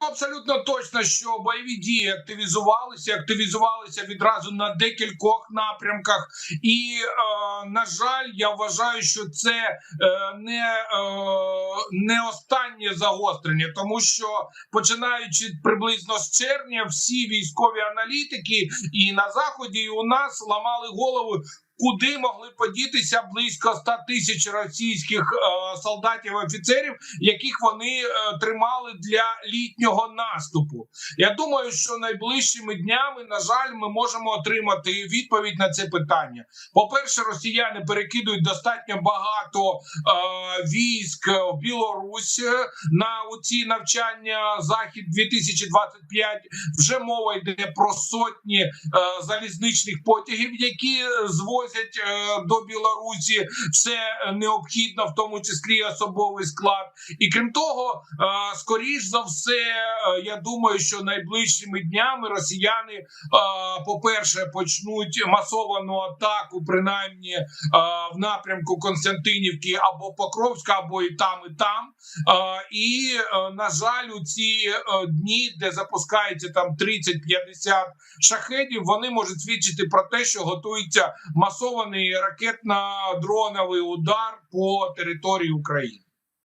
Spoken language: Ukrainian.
абсолютно точно, що бойові дії активізувалися, активізувалися відразу на декількох напрямках, і е, на жаль, я вважаю, що це е, не, е, не останнє загострення, тому що починаючи приблизно з червня, всі військові аналітики і на заході, і у нас ламали голову. Куди могли подітися близько 100 тисяч російських е, солдатів і офіцерів, яких вони е, тримали для літнього наступу? Я думаю, що найближчими днями, на жаль, ми можемо отримати відповідь на це питання. По-перше, росіяни перекидують достатньо багато е, військ в Білорусь на ці навчання захід 2025 Вже мова йде про сотні е, залізничних потягів, які звозять е, до Білорусі все необхідно, в тому числі особовий склад. І крім того, е, скоріш за все, е, я думаю, що найближчими днями росіяни, е, по-перше, почнуть масовану атаку, принаймні в напрямку Константинівки або Покровська, або і там, і там. І на жаль, у ці дні, де запускається там 30-50 шахедів, вони можуть свідчити про те, що готується масований ракетно-дроновий удар по території України.